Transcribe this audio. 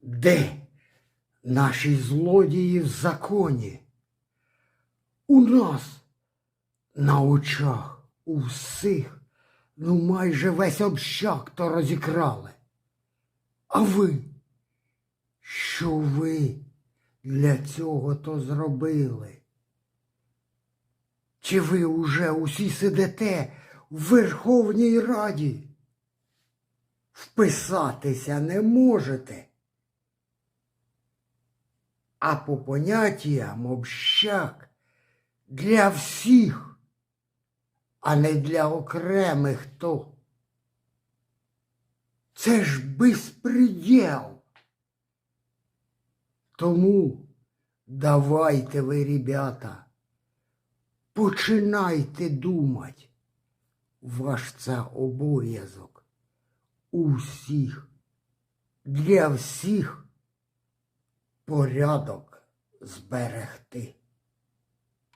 Де наші злодії в законі? У нас на очах у всіх, ну майже весь общак то розікрали. А ви? Що ви для цього то зробили? Чи ви уже усі сидите в Верховній Раді? Вписатися не можете. А по поняттям общак для всіх, а не для окремих то. Це ж безпреділ. Тому давайте ви, ребята, починайте думати. Ваш це обов'язок. Усіх, для всіх порядок зберегти.